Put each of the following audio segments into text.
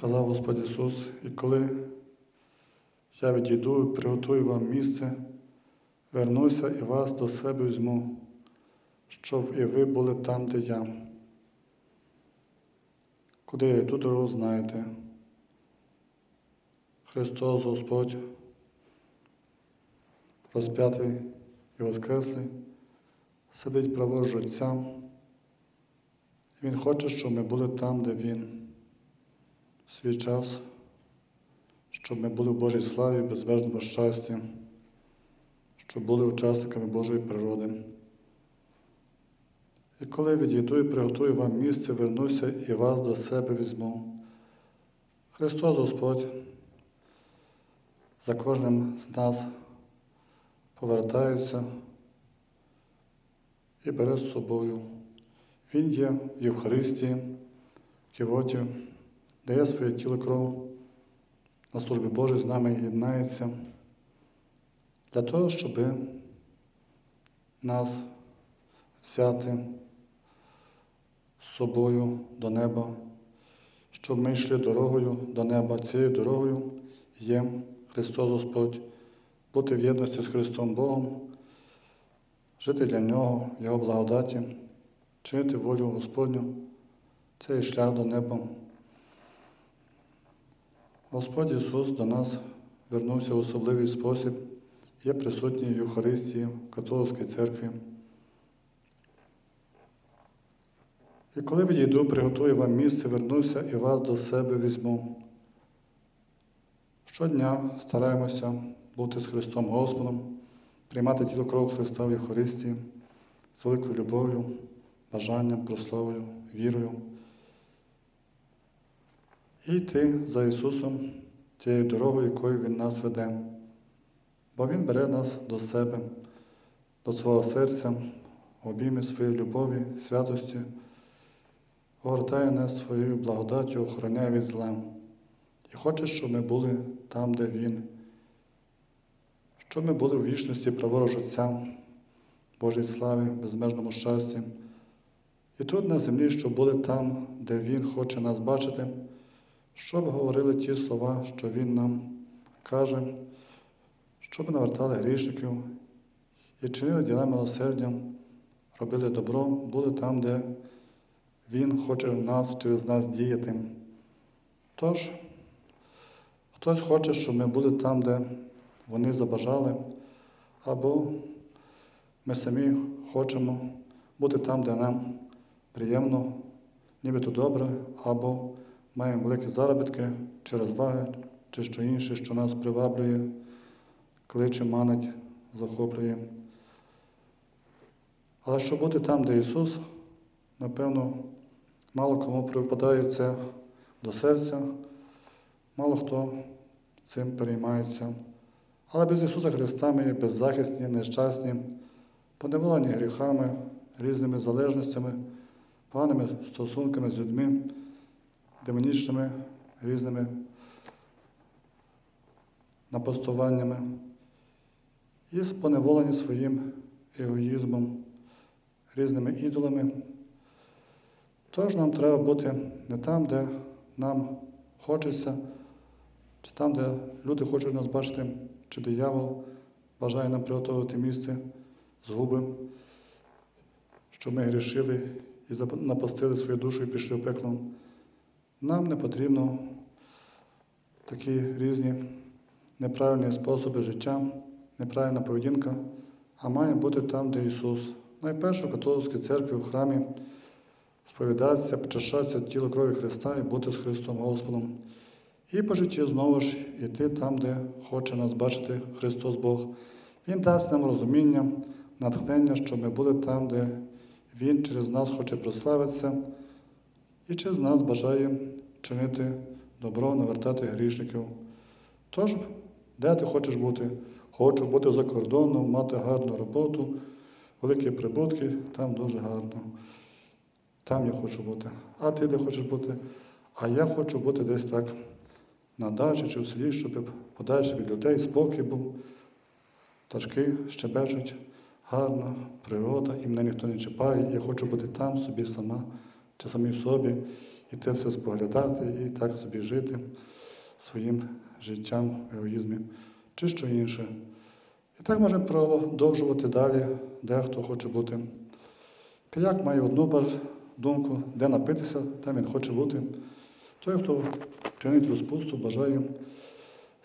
Сказав Господь Ісус, і коли я відійду приготую вам місце, вернуся і вас до себе візьму, щоб і ви були там, де я. Куди я йду дорогу, знаєте. Христос Господь, розп'ятий і воскреслий, сидить праворуч Отця. Він хоче, щоб ми були там, де Він. Свій час, щоб ми були в Божій славі, безмежному щасті, щоб були учасниками Божої природи. І коли відійду і приготую вам місце, вернуся і вас до себе візьму. Христос Господь за кожним з нас повертається і бере з собою. Він є в Євхаристії, в Ківоті, дає своє тіло кров на службі Божій з нами єднається для того, щоб нас взяти з собою до неба, щоб ми йшли дорогою до неба. Цією дорогою є Христос Господь, бути в єдності з Христом Богом, жити для Нього, Його благодаті, чинити волю Господню. Це є шлях до неба. Господь Ісус до нас вернувся в особливий спосіб, є присутній в Євхаристії, в католицькій церкві. І коли відійду, приготую вам місце, вернуся і вас до себе візьму. Щодня стараємося бути з Христом Господом, приймати тіло кров Христа в Євхаристії з великою любов'ю, бажанням, прославою, вірою. І йти за Ісусом тією дорогою, якою Він нас веде. Бо Він бере нас до себе, до свого серця, обійми своєї любові, святості, огортає нас своєю благодаттю, охороняє від зла. І хоче, щоб ми були там, де Він, щоб ми були в вічності праворуч Отця, Божій славі, безмежному щасті. І тут на землі, щоб були там, де Він хоче нас бачити, щоб говорили ті слова, що Він нам каже, щоб навертали грішників і чинили діла милосердям, робили добро, були там, де Він хоче в нас через нас діяти. Тож, хтось хоче, щоб ми були там, де вони забажали, або ми самі хочемо бути там, де нам приємно, нібито добре, або маємо великі заробітки чи розваги, чи що інше, що нас приваблює, кличе, манить, захоплює. Але щоб бути там, де Ісус, напевно, мало кому припадає це до серця, мало хто цим переймається. Але без Ісуса Христа ми є беззахисні, нещасні, поневолені гріхами, різними залежностями, поганими стосунками з людьми, демонічними різними напастуваннями і споневолені своїм егоїзмом, різними ідолами. Тож нам треба бути не там, де нам хочеться, чи там, де люди хочуть нас бачити, чи диявол бажає нам приготувати місце згуби, що ми грішили і напастили свою душу і пішли в пекло. Нам не потрібно такі різні неправильні способи життя, неправильна поведінка, а має бути там, де Ісус. Найперше в католицькій церкві в храмі сповідатися, почащатися тіло крові Христа і бути з Христом Господом. І по житті знову ж йти там, де хоче нас бачити Христос Бог. Він дасть нам розуміння, натхнення, щоб ми були там, де Він через нас хоче прославитися і через нас бажає чинити добро, навертати грішників. Тож, де ти хочеш бути? Хочу бути за кордоном, мати гарну роботу, великі прибутки, там дуже гарно. Там я хочу бути. А ти де хочеш бути? А я хочу бути десь так на дачі чи в селі, щоб подальше від людей спокій був. Пташки щебечуть гарна природа, і мене ніхто не чіпає. Я хочу бути там собі сама чи самій собі. і те все споглядати, і так собі жити своїм життям в егоїзмі, чи що інше. І так можемо продовжувати далі, дехто хоче бути. Пияк має одну думку, де напитися, там він хоче бути. Той, хто чинить розпусту, бажає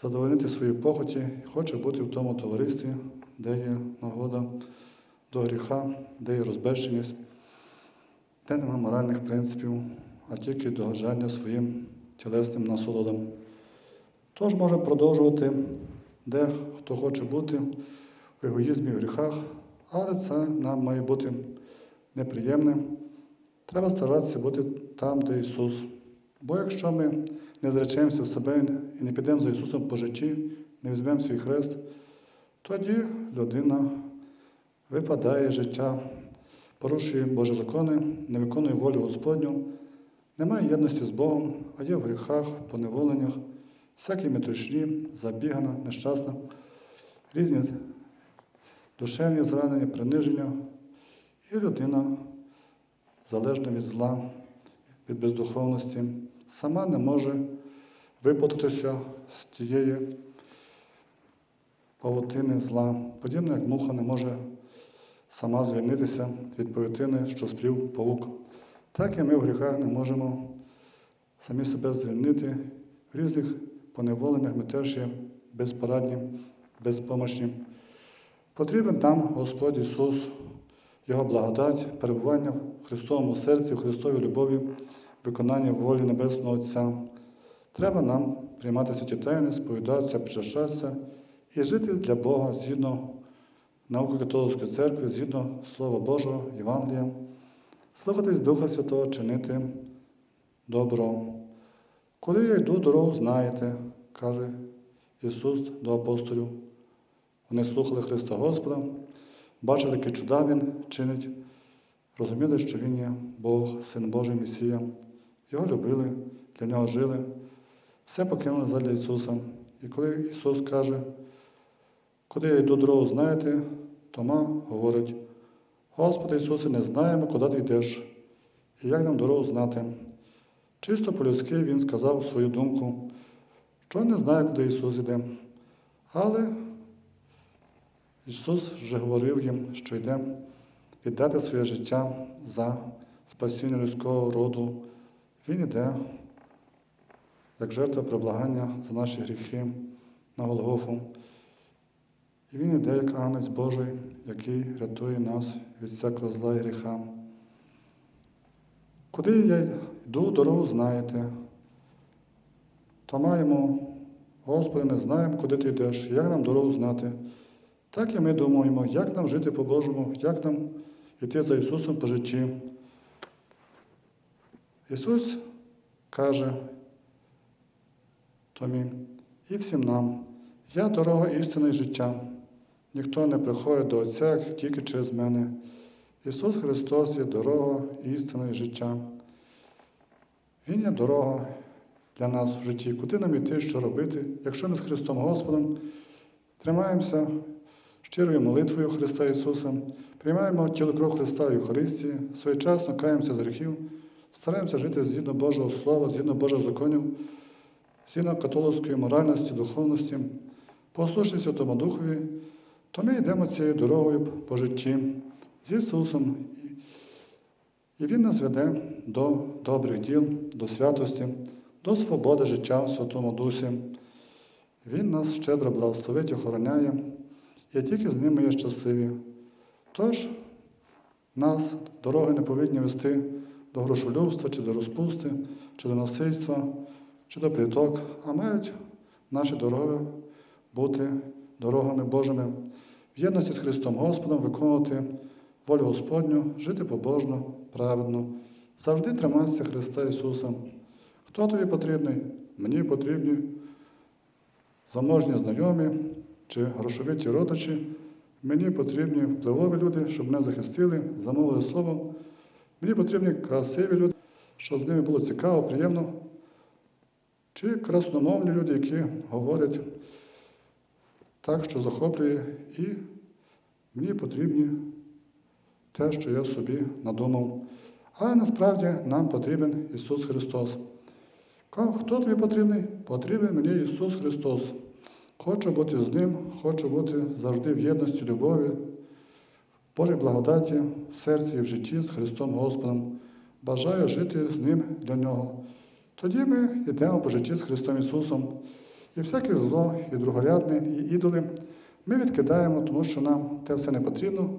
задовольнити свої похоті, хоче бути в тому товаристві, де є нагода до гріха, де є розбещеність, де нема моральних принципів, а тільки догоджання своїм тілесним насолодам. Тож можемо продовжувати, де хто хоче бути в егоїзмі, в гріхах, але це нам має бути неприємне. Треба старатися бути там, де Ісус. Бо якщо ми не зречемося в себе і не підемо за Ісусом по житті, не візьмемо свій хрест, тоді людина випадає з життя, порушує Божі закони, не виконує волю Господню, немає єдності з Богом, а є в гріхах, в поневоленнях, всякі метушні, забігана, нещасна, різні душевні зранення, приниження, і людина залежна від зла, від бездуховності, сама не може випутатися з тієї павутини зла, подібно як муха не може сама звільнитися від павутини, що сплів павук. Так і ми в гріхах не можемо самі себе звільнити. В різних поневоленнях ми теж є безпорадні, безпомощні. Потрібен нам Господь Ісус, Його благодать, перебування в Христовому серці, в Христовій любові, виконання волі Небесного Отця. Треба нам приймати святі тайни, сповідатися, причащатися і жити для Бога згідно науки католицької церкви, згідно Слова Божого, Євангелія, слухатись Духа Святого, чинити добро. Коли я йду дорогу, знаєте, каже Ісус до апостолів. Вони слухали Христа Господа, бачили, які чуда Він чинить, розуміли, що Він є Бог, Син Божий Месія. Його любили, для нього жили, все покинули задля Ісуса. І коли Ісус каже, куди я йду дорогу, знаєте, Тома говорить, Господи Ісусе, не знаємо, куди ти йдеш, і як нам дорогу знати. Чисто по-людськи Він сказав свою думку, що не знає, куди Ісус іде. Але Ісус вже говорив їм, що йде віддати своє життя за спасіння людського роду. Він йде як жертва приблагання за наші гріхи на Голгофу. Він йде як Агнець Божий, який рятує нас від всякого зла і гріха. Куди я йду, дорогу знаєте, то маємо, Господи, не знаємо, куди ти йдеш, як нам дорогу знати. Так і ми думаємо, як нам жити по-божому, як нам йти за Ісусом по житті. Ісус каже Томі і всім нам, я дорога істини життя. Ніхто не приходить до Отця тільки через мене. Ісус Христос є дорога, істина і життя. Він є дорога для нас в житті, куди нам іти, що робити, якщо ми з Христом Господом тримаємося щирою молитвою Христа Ісуса, приймаємо тіло кров Христа в Євхаристії, своєчасно каємося з гріхів, стараємося жити згідно Божого Слова, згідно Божих законів, згідно католицької моральності, духовності, послушні Святому Духові, то ми йдемо цією дорогою по житті з Ісусом. І Він нас веде до добрих діл, до святості, до свободи життя в Святому Дусі. Він нас щедро благословить, охороняє, і тільки з ним ми є щасливі. Тож нас дороги не повинні вести до грошолюбства, чи до розпусти, чи до насильства, чи до пліток, а мають наші дороги бути дорогами Божими, в єдності з Христом Господом виконувати волю Господню, жити побожно, праведно, завжди триматися Христа Ісуса. Хто тобі потрібний? Мені потрібні заможні знайомі чи грошовиті родичі. Мені потрібні впливові люди, щоб мене захистили, замовили слово. Мені потрібні красиві люди, щоб з ними було цікаво, приємно. Чи красномовні люди, які говорять так, що захоплює, і мені потрібні те, що я собі надумав. Але насправді нам потрібен Ісус Христос. Хто тобі потрібний? Потрібен мені Ісус Христос. Хочу бути з Ним, хочу бути завжди в єдності, любові, Божій благодаті в серці і в житті з Христом Господом. Бажаю жити з Ним для Нього. Тоді ми йдемо по житті з Христом Ісусом. І всяке зло, і другорядне, і ідоли ми відкидаємо, тому що нам те все не потрібно.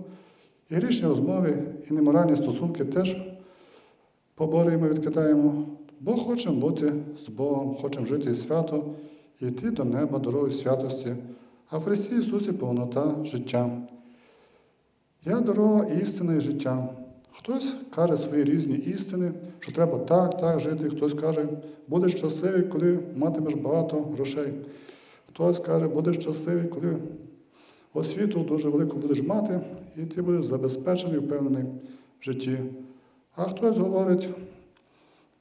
І грішні розмови, і неморальні стосунки теж поборюємо, відкидаємо, бо хочемо бути з Богом, хочемо жити свято йти до неба дорогою святості, а в Христі Ісусі повнота життя. Я дорога істина і життя. Хтось каже свої різні істини, що треба так, так жити. Хтось каже, будеш щасливий, коли матимеш багато грошей. Хтось каже, будеш щасливий, коли освіту дуже велику будеш мати, і ти будеш забезпечений, впевнений в житті. А хтось говорить,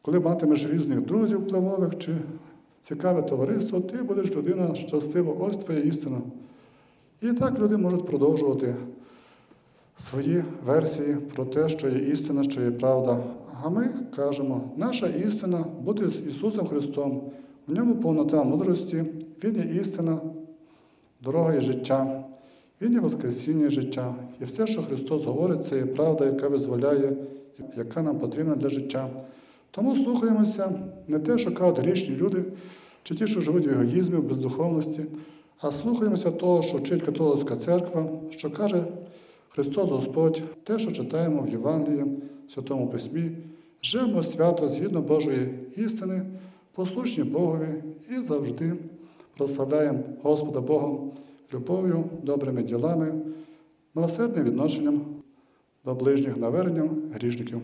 коли матимеш різних друзів впливових чи цікаве товариство, ти будеш людина щаслива. Ось твоя істина. І так люди можуть продовжувати свої версії про те, що є істина, що є правда. А ми кажемо, наша істина бути з Ісусом Христом, в ньому повнота мудрості, Він є істина, дорога і життя, Він є Воскресіння і життя. І все, що Христос говорить, це є правда, яка визволяє, яка нам потрібна для життя. Тому слухаємося не те, що кажуть грішні люди, чи ті, що живуть в егоїзмі, в бездуховності, а слухаємося того, що вчить католицька церква, що каже Христос Господь, те, що читаємо в Євангелії, Святому Письмі, живемо свято згідно Божої істини, послушні Богові і завжди прославляємо Господа Богом любов'ю, добрими ділами, милосердним відношенням до ближніх наверненням грішників.